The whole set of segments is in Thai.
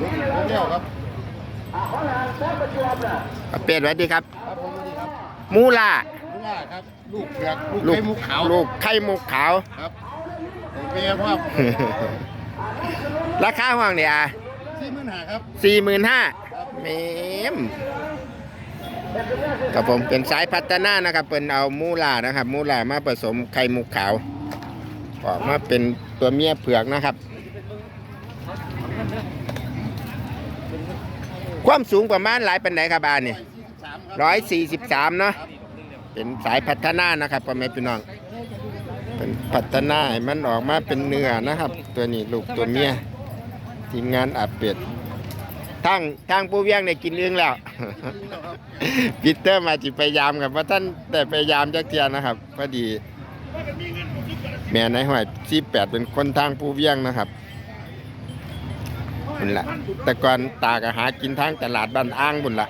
ผมผมเลี้ยวครับอาเป็ดสวัสดีครับ ครับผมสวัสดีครับมูล่าลูกว่าครับ ลูกเผือกลูกไข่มุกขาวลูกไข่มุกขาวครับผมเป็นภาพราคาห้องเนี่ยสี่หมื่นห้าครับสี่หมื่นห้าเมมกับผมเป็นสายพัฒนานะครับเป็นเอามูล่านะครับ มูล่ามาผสมไข่มุกขาวออกมาเป็นตัวเมียเผือกนะครับ ความสูงประมาณหลายปันไหนครับบานนี่ร้อยสี่สิบสามเนาะเป็นสายพัฒนานะครับพ่อแม่พี่น้อง เป็นพัฒนาให้มันออกมาเป็นเนื้อนะครับ ตัวนี้ลูกตัวเมียทีมงานอาเป็ดทั้งทั้งผู้เวียงในกินเอื้องแล้วพีเตอร์มาจิพยายามกับว่าะท่านแต่พยายามจักเทียนะครับพอดี แม่นายห้อยที่แปดเป็นคนทางผู้เวียงนะครับ บุญละแต่ก่อนตากะหากินทางตลาดบ้านอ้างบุญละ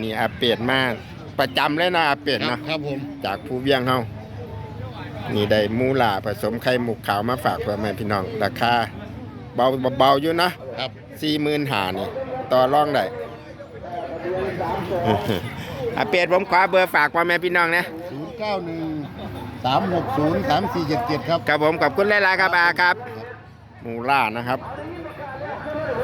นี่อาเป็ดมาประจำเลยนะอาเป็ดครัเนาะบครับผมจากผู้เวียงเฮานี่ได้มูหลาผสมไข่มุกขาวมาฝากเพื่อแม่พี่น้องราคาเบาเบาๆอยู่นะครับสี่หมื่นหานี่ต่อรองได้อาเป็ดผมขอเบอร์ฝากพ่อแม่พี่น้องนะศูนย์เก้าหนึ่งสามหกศูนย์สามสี่เจ็ดเจ็ดครับครับผมขอบคุณหลายๆครับอาครับ มูล่านะครับ